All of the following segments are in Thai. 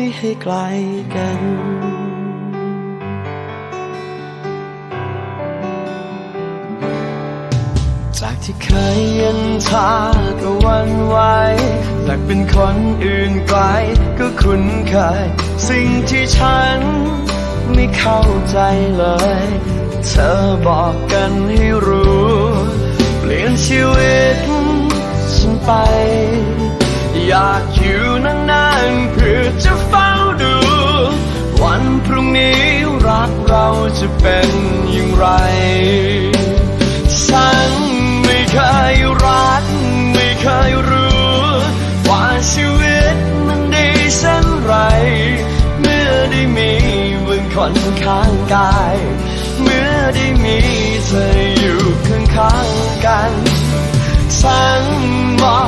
ไม่ให้ไกลกัน จากที่เคยย็นชาก็วันไหวจากเป็นคนอื่นไกลก็คุ้นเคย สิ่งที่ฉันไม่เข้าใจเลย เธอบอกกันให้รู้ เปลี่ยนชีวิต เราจะเป็นอย่างไร ฉันไม่เคยรัก ไม่เคยรู้ ว่าชีวิตมันดีเช่นไร เมื่อได้มีวันคนข้างกาย เมื่อได้มีเธออยู่ข้างๆกัน ฉันมอบ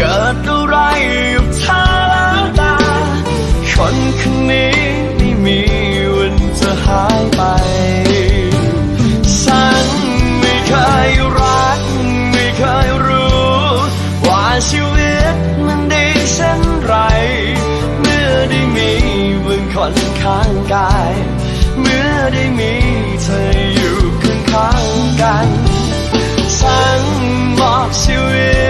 กิดอะไรกับเธอแล้วตา คนคนนี้ไม่มีวันจะหายไป ฉันไม่เคยรัก ไม่เคยรู้ ว่าชีวิตมันดีเช่นไร เมื่อได้มีบนคนข้างกาย เมื่อได้มีเธออยู่ข้างๆกัน ฉันมอบชีวิต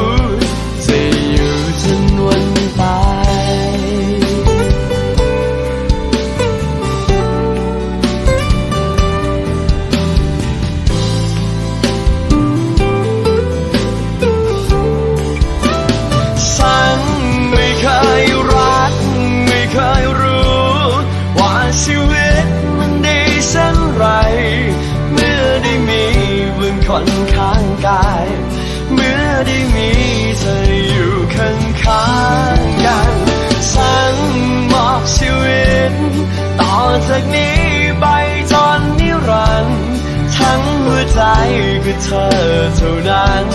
เมื่อได้มีเธออยู่ข้างข้างๆกันฉันมอบชีวิต ต่อจากนี้ไปจนนิรันดร์ทั้งหัวใจคือเธอเท่านั้น